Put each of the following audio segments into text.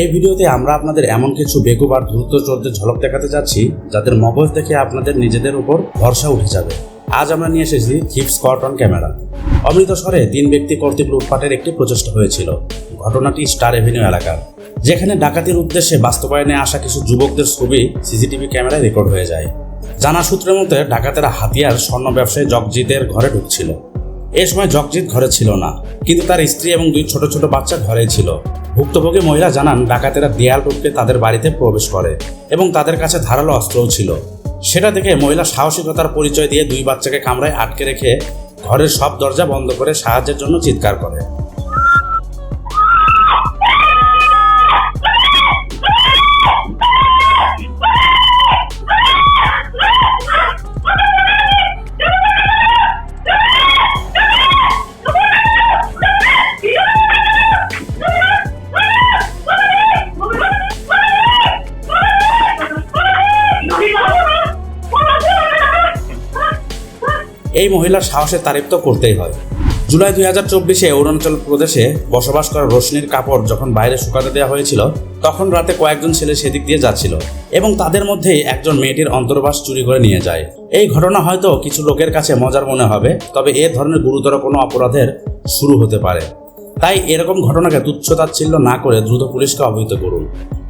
এই ভিডিওতে আমরা আপনাদের এমন কিছু বেকুব আর দ্রুত চোরদের ঝলক দেখাতে যাচ্ছি, যাদের মগজ দেখে আপনাদের নিজেদের উপর ভরসা উঠে যাবে। আজ আমরা নিয়ে এসেছি থিপ স্কট অন ক্যামেরা অমৃতসরে তিন ব্যক্তি কর্তৃক লুটপাটের একটি প্রচেষ্টা হয়েছিল। ঘটনাটি স্টার এভিনিউ এলাকার। যেখানে ডাকাতির উদ্দেশ্যে বাস্তবায়নে আসা কিছু যুবকদের ছবি সিসিটিভি ক্যামেরায় রেকর্ড হয়ে যায়। জানা সূত্রের মতে, ডাকাতেরা হাতিয়ার, স্বর্ণ ব্যবসায়ী জগজিতের ঘরে ঢুকছিল। এ সময় জগজিৎ ঘরে ছিল না, কিন্তু তার স্ত্রী এবং দুই ছোট ছোট বাচ্চা ঘরেই ছিল। ভুক্তভোগী মহিলা জানান, ডাকাতেরা দেয়াল টপকে তাদের বাড়িতে প্রবেশ করে এবং তাদের কাছে ধারালো অস্ত্রও ছিল। সেটা দেখে মহিলা সাহসিকতার পরিচয় দিয়ে দুই বাচ্চাকে কামরায় আটকে রেখে ঘরের সব দরজা বন্ধ করে সাহায্যের জন্য চিৎকার করে। এই মহিলার সাহসের তারিফ তো করতেই হয়। জুলাই দুই হাজার চব্বিশে অরুণাচল প্রদেশে বসবাস করা রোশনির কাপড় যখন বাইরে শুকাতে দেওয়া হয়েছিল, তখন রাতে কয়েকজন ছেলে সেদিক দিয়ে যাচ্ছিল এবং তাদের মধ্যেই একজন মেয়েটির অন্তর্বাস চুরি করে নিয়ে যায়। এই ঘটনা হয়তো কিছু লোকের কাছে মজার মনে হবে, তবে এ ধরনের গুরুতর কোনো অপরাধের শুরু হতে পারে। তাই এরকম ঘটনাকে তুচ্ছতাচ্ছিল্য না করে দ্রুত পুলিশকে অবহিত করুন।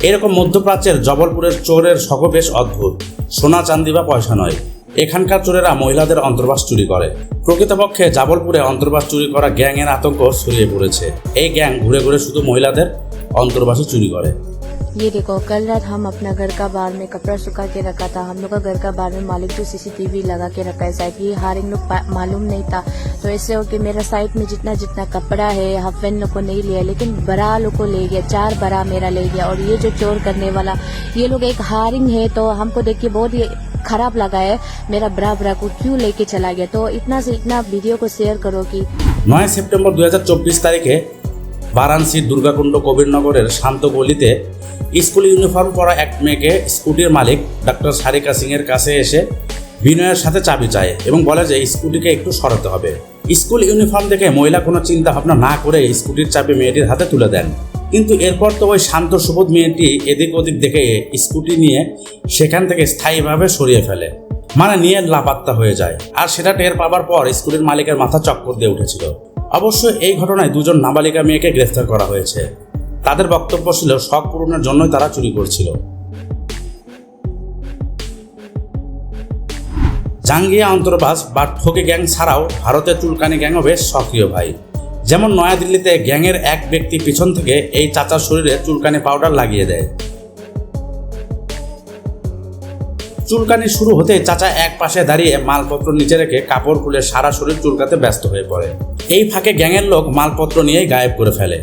এরকম মধ্যপ্রাচ্যের জবলপুরের চোরের শখ বেশ অদ্ভুত। সোনা চান্দি বা পয়সা নয়। এখানকার চোরেরা মহিলাদের অন্তর্বাস চুরি করে। প্রকৃতপক্ষে জাবলপুরে অন্তর্বাস চুরি করা গ্যাংয়ের আতঙ্ক ছড়িয়ে পড়েছে। এই গ্যাং ঘুরে ঘুরে শুধু মহিলাদের অন্তর্বাসী চুরি করে। ये देखो, कल रात हम अपना घर का बार में कपड़ा सुखा के रखा था। हम लोग का घर का बार में मालिक जो सीसीटीवी लगा के रखा है, शायद ये हर एक लोग मालूम नहीं था। तो ऐसे हो कि मेरा साइड में जितना जितना कपड़ा है हफेन लोग को नहीं लिया, लेकिन बड़ा लोग को ले गया, चार बड़ा मेरा ले गया। और ये जो चोर करने वाला, ये लोग एक हारिंग है तो हमको देख के बहुत ही खराब लगा है, मेरा बड़ा बड़ा को क्यों लेके चला गया? तो इतना से इतना वीडियो को शेयर करो कि नौ सितंबर 2024 तारीख है। বারাণসীর দুর্গাকুণ্ড কবিরনগরের শান্ত গলিতে স্কুল ইউনিফর্ম পরা এক মেয়েকে স্কুটির মালিক ডক্টর সারিকা সিং এর কাছে এসে বিনয়ের সাথে চাবি চায় এবং বলে যে, স্কুটিকে একটু সরাতে হবে। স্কুল ইউনিফর্ম দেখে মহিলা কোনো চিন্তা ভাবনা না করে স্কুটির চাবি মেয়েটির হাতে তুলে দেন। কিন্তু এরপর তো ওই শান্ত সুবোধ মেয়েটি এদিক ওদিক দেখে স্কুটি নিয়ে সেখান থেকে স্থায়ীভাবে সরিয়ে ফেলে। মানে নিয়ে লাপাত্তা হয়ে যায়। আর সেটা টের পাবার পর স্কুলের মালিকের মাথা চক্কর দিয়ে উঠেছিল। অবশ্য এই ঘটনায় দুজন নাবালিকা মেয়েকে গ্রেফতার করা হয়েছে। তাদের বক্তব্য ছিল, শখ পূরণের জন্যই তারা চুরি করছিল। জাঙ্গিয়া অন্তর্বাস বা ঠকে গ্যাং ছাড়াও ভারতের চুলকানি গ্যাংও বেশ সক্রিয় ভাই। যেমন নয়াদিল্লিতে গ্যাংয়ের এক ব্যক্তি পিছন থেকে এই চাচার শরীরে চুলকানি পাউডার লাগিয়ে দেয়। চুলকানি শুরু হতে চাচা এক পাশে দাঁড়িয়ে মালপত্র নিচে রেখে কাপড় খুলে সারা শরীর চুলকাতে ব্যস্ত হয়ে পড়ে। এই ফাঁকে গ্যাংয়ের লোক মালপত্র নিয়ে গায়েব করে ফেলে।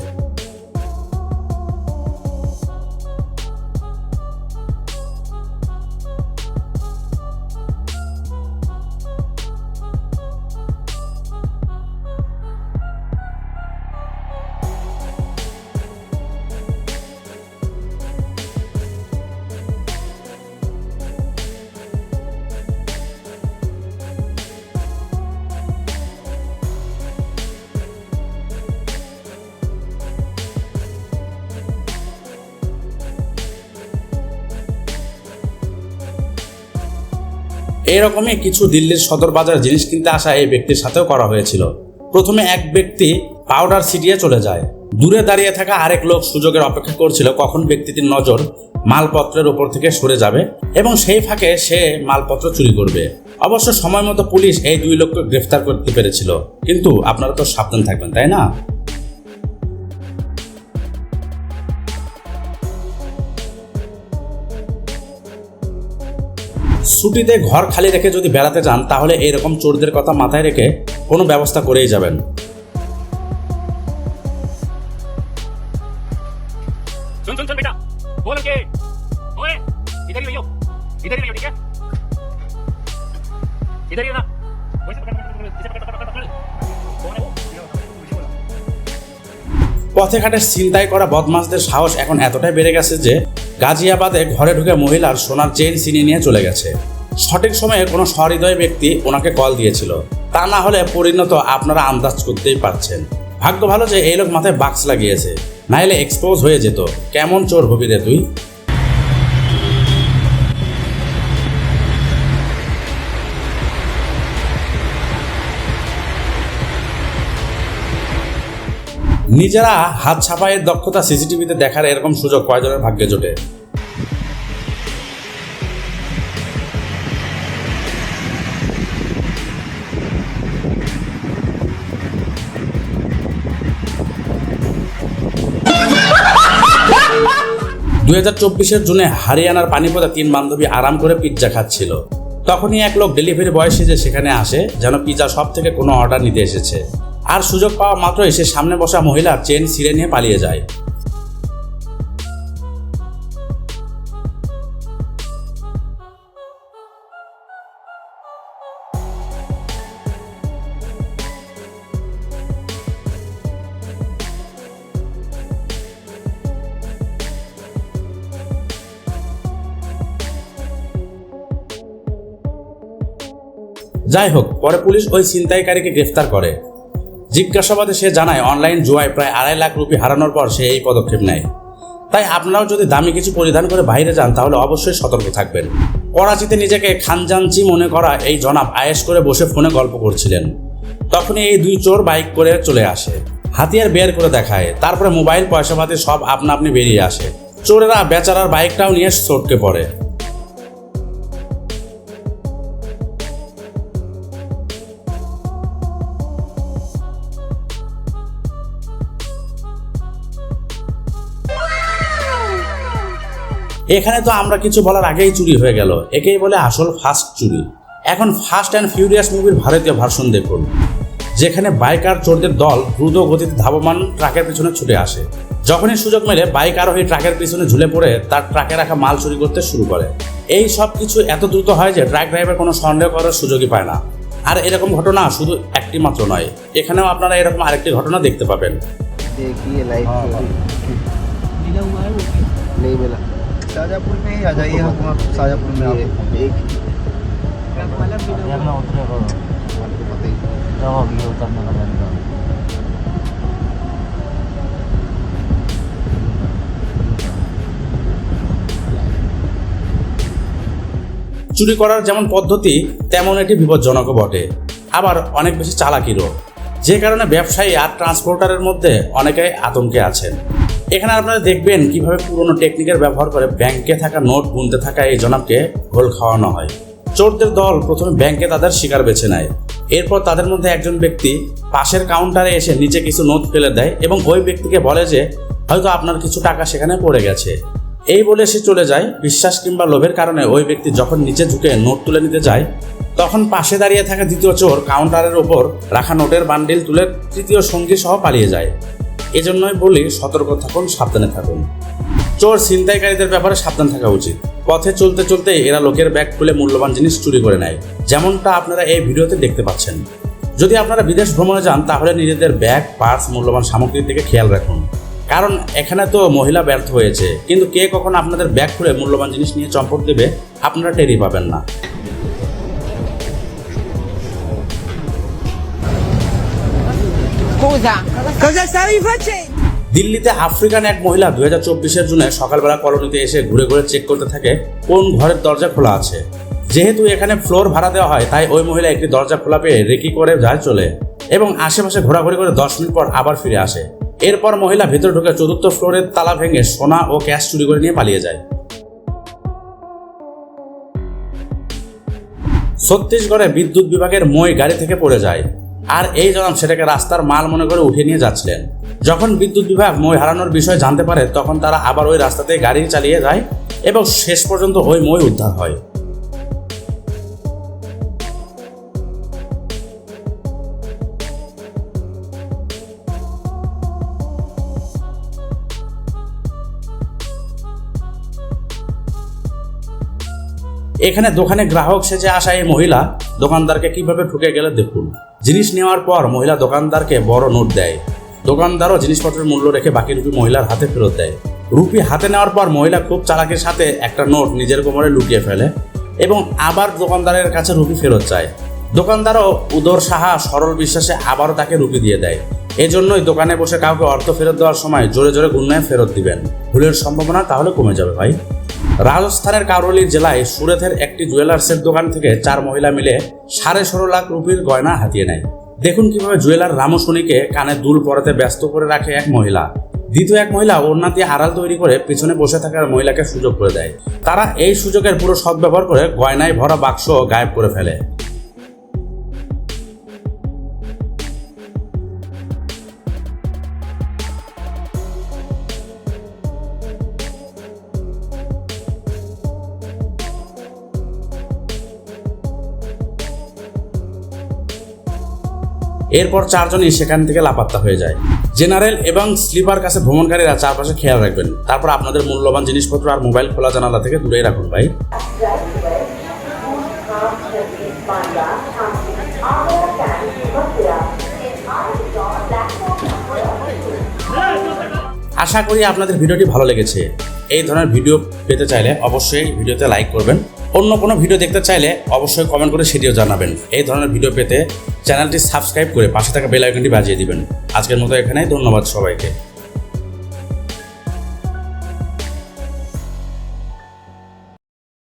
এরকমই কিছু দিল্লির সদর বাজার জিনিস কিনতে আসা এই ব্যক্তির সাথেও করা হয়েছিল। প্রথমে এক ব্যক্তি পাউডার ছিটিয়ে চলে যায়। দূরে দাঁড়িয়ে থাকা আরেক লোক সুযোগের অপেক্ষা করছিল কখন ব্যক্তিটির নজর মালপত্রের উপর থেকে সরে যাবে এবং সেই ফাঁকে সে মালপত্র চুরি করবে। অবশ্য সময় মতো পুলিশ এই দুই লোককে গ্রেফতার করতে পেরেছিল। কিন্তু আপনারা তো সাবধান থাকবেন, তাই না? ছুটিতে ঘর খালি রেখে যদি বেড়াতে যান তাহলে এইরকম চোরদের কথা মাথায় রেখে কোনো ব্যবস্থা করেই যাবেন सुन सुन सुन बेटा बोल के ओए इधर ही रहियो इधर ही रहियो ठीक है इधर ही ना वैसे पकड़ पकड़ पकड़ इसे पकड़ पकड़ पकड़ कौन है वो ये बता, मुझे बोला পথে ঘাটে ছিনতাই করা বদমাসদের সাহস এখন এতটাই বেড়ে গেছে যে গাজিয়াবাদে ঘরে ঢুকে মহিলার সোনার চেইন ছিনিয়ে নিয়ে চলে গেছে। সঠিক সময়ে কোনো সহৃদয় ব্যক্তি ওনাকে কল দিয়েছিল। তা না হলে পরিণত আপনারা আন্দাজ করতেই পারছেন। ভাগ্য ভালো যে এই লোক মাথায় বাক্স লাগিয়েছে। নাইলে এক্সপোজ হয়ে যেত। কেমন চোর হবি রে তুই? নিজেরা হাত ছাপাইয়ের দক্ষতা সিসিটিভিতে দেখার এরকম সুযোগ কয়জনের ভাগ্যে জোটে? দুই হাজার চব্বিশের জুনে হারিয়ানার পানিপথে তিন বান্ধবী আরাম করে পিৎজা খাচ্ছিল। তখনই এক লোক ডেলিভারি বয়সে যে সেখানে আসে, যেন পিৎজা সব থেকে কোনো অর্ডার নিতে এসেছে। আর সুযোগ পাওয়া মাত্রই সে সামনে বসা মহিলার চেন ছিঁড়ে নিয়ে পালিয়ে যায়। যাই হোক, পরে পুলিশ ওই ছিনতাইকারীকে গ্রেফতার করে। জিজ্ঞাসাবাদে সে জানায়, অনলাইন জুয়ায় প্রায় আড়াই লাখ রুপি হারানোর পর সে এই পদক্ষেপ নেয়। তাই আপনারাও যদি দামি কিছু পরিধান করে বাইরে যান, তাহলে অবশ্যই সতর্ক থাকবেন। করাচিতে নিজেকে খানজানচি মনে করা এই জনাব আয়েস করে বসে ফোনে গল্প করছিলেন। তখনই এই দুই চোর বাইক করে চলে আসে। হাতিয়ার বের করে দেখায়, তারপরে মোবাইল, পয়সা পয়সাপাতি সব আপনা আপনি বেরিয়ে আসে। চোরেরা বেচারার বাইকটাও নিয়ে চটকে পড়ে। এখানে তো আমরা কিছু বলার আগেই চুরি হয়ে গেল। একেই বলে আসল ফাস্ট চুরি। এখন ফাস্ট অ্যান্ড ফিউরিয়াস মুভির ভারতীয় ভার্সন দেখুন যেখানে বাইকার চোরদের দল দ্রুত গতিতে ধাবমান ট্রাকের পিছনে ছুটে আসে। যখনই সুযোগ মেলে বাইক আরোহী ট্রাকের পিছনে ঝুলে পড়ে তার ট্রাকে রাখা মাল চুরি করতে শুরু করে। এই সব কিছু এত দ্রুত হয় যে ট্রাক ড্রাইভার কোনো সন্দেহ করার সুযোগই পায় না। আর এরকম ঘটনা শুধু একটি মাত্র নয় এখানেও আপনারা এরকম আরেকটি ঘটনা দেখতে পাবেন। देखिए लाइव मिला हुआ है वो नहीं मिला शाजापुर में ही आ जाइए हम वहाँ शाजापुर में ये आपको एक ट्रक वाला मिला हुआ है। आपको पता ही চুরি করার যেমন পদ্ধতি তেমন এটি বিপজ্জনকও বটে আবার অনেক বেশি চালাকিরও যে কারণে ব্যবসায়ী আর ট্রান্সপোর্টারের মধ্যে অনেকে আতঙ্কে আছেন এখানে আপনারা দেখবেন কীভাবে পুরনো টেকনিকের ব্যবহার করে ব্যাংকে থাকা নোট গুনতে থাকা এই জনাবকে ঘোল খাওয়ানো হয়। চোরদের দল প্রথমে ব্যাংকে তাদের শিকার বেছে নেয়। এরপর তাদের মধ্যে একজন ব্যক্তি পাশের কাউন্টারে এসে নিচে কিছু নোট ফেলে দেয় এবং ওই ব্যক্তিকে বলে যে, হয়তো আপনার কিছু টাকা সেখানে পড়ে গেছে। এই বলে সে চলে যায়, বিশ্বাস কিংবা লোভের কারণে ওই ব্যক্তি যখন নিচে ঝুঁকে নোট তুলে নিতে যায়, তখন পাশে দাঁড়িয়ে থাকা দ্বিতীয় চোর কাউন্টারের ওপর রাখা নোটের বান্ডিল তুলে তৃতীয় সঙ্গী সহ পালিয়ে যায়। এজন্যই বলি সতর্ক থাকুন, সাবধানে থাকুন। চোর ছিনতাইকারীদের ব্যাপারে সাবধান থাকা উচিত। পথে চলতে চলতে এরা লোকের ব্যাগ খুলে মূল্যবান জিনিস চুরি করে নেয়। যেমনটা আপনারা এই ভিডিওতে দেখতে পাচ্ছেন। যদি আপনারা বিদেশ ভ্রমণে যান, তাহলে নিজেদের ব্যাগ, পার্স, মূল্যবান সামগ্রীর দিকে খেয়াল রাখুন। কারণ এখানে তো মহিলা ব্যর্থ হয়েছে। কিন্তু কে কখন আপনাদের ব্যাগ খুলে মূল্যবান জিনিস নিয়ে চম্পট দেবে, আপনারা টেরই পাবেন না। Cosa? Cosa stavi facendo? দিল্লিতে আফ্রিকান এক মহিলা দুই হাজার চব্বিশের জুনে সকালবেলা কলোনিতে এসে ঘুরে ঘুরে চেক করতে থাকে কোন ঘরের দরজা খোলা আছে যেহেতু এখানে ফ্লোর ভাড়া দেওয়া হয় তাই ওই মহিলা একটি দরজা খোলা পেয়ে রেকি করে যায় চলে এবং আশেপাশে ঘোরাঘুরি করে দশ মিনিট পর আবার ফিরে আসে এরপর মহিলা ভেতরে ঢুকে চতুর্থ ফ্লোরের তালা ভেঙে সোনা ও ক্যাশ চুরি করে নিয়ে পালিয়ে যায় ছত্তিশগড়ে বিদ্যুৎ বিভাগের মই গাড়ি থেকে পড়ে যায় আর এই জনাব সেটাকে রাস্তার মাল মনে করে উঠিয়ে নিয়ে যাচ্ছিলেন। যখন বিদ্যুৎ বিভাগ মই হারানোর বিষয় জানতে পারে, তখন তারা আবার ওই রাস্তাতে গাড়ি চালিয়ে যায় এবং শেষ পর্যন্ত ওই মই উদ্ধার হয়। এখানে দোকানে গ্রাহক সেজে আসা এই মহিলা দোকানদারকে কীভাবে ঠুকে গেলে দেখুন। জিনিস নেওয়ার পর মহিলা দোকানদারকে বড় নোট দেয়। দোকানদারও জিনিসপত্রের মূল্য রেখে বাকি রুপি মহিলার হাতে ফেরত দেয়। রুপি হাতে নেওয়ার পর মহিলা খুব চালাকের সাথে একটা নোট নিজের কোমরে লুকিয়ে ফেলে এবং আবার দোকানদারের কাছে রুপি ফেরত চায়। দোকানদারও উদর সাহা, সরল বিশ্বাসে আবারও তাকে রুপি দিয়ে দেয়। এজন্যই দোকানে বসে কাউকে অর্থ ফেরত দেওয়ার সময় জোরে জোরে গুন্নায় ফেরত দিবেন। ভুলের সম্ভাবনা তাহলে কমে যাবে ভাই। রাজস্থানের কারোলি জেলায় সুরেথের একটি জুয়েলার্সের দোকান থেকে চার মহিলা মিলে সাড়ে ষোলো লাখ রুপির গয়না হাতিয়ে নেয়। দেখুন কীভাবে জুয়েলার রামসুনিকে কানে দুল পরাতে ব্যস্ত করে রাখে এক মহিলা। দ্বিতীয় এক মহিলা ওড়না দিয়ে আড়াল তৈরি করে পিছনে বসে থাকার মহিলাকে সুযোগ করে দেয়। তারা এই সুযোগের পুরো সদ্ব্যবহার করে গয়নায় ভরা বাক্স গায়েব করে ফেলে। এরপর চারজনই সেখান থেকে লাপাত্তা হয়ে যায়। জেনারেল এবং স্লিপার কাছে ভ্রমণকারীরা চারপাশে খেয়াল রাখবেন। তারপর আপনাদের মূল্যবান জিনিসপত্র আর মোবাইল খোলা জানালা থেকে দূরে রাখুন, ভাই। আশা করি আপনাদের ভিডিওটি ভালো লেগেছে। এই ধরনের ভিডিও পেতে চাইলে অবশ্যই ভিডিওতে লাইক করবেন। অন্য কোনো ভিডিও দেখতে চাইলে অবশ্যই কমেন্ট করে সেটিও জানাবেন। এই ধরনের ভিডিও পেতে চ্যানেলটি সাবস্ক্রাইব করে পাশে থাকা বেল আইকনটি বাজিয়ে দিবেন। আজকের মতো এখানে ধন্যবাদ সবাইকে।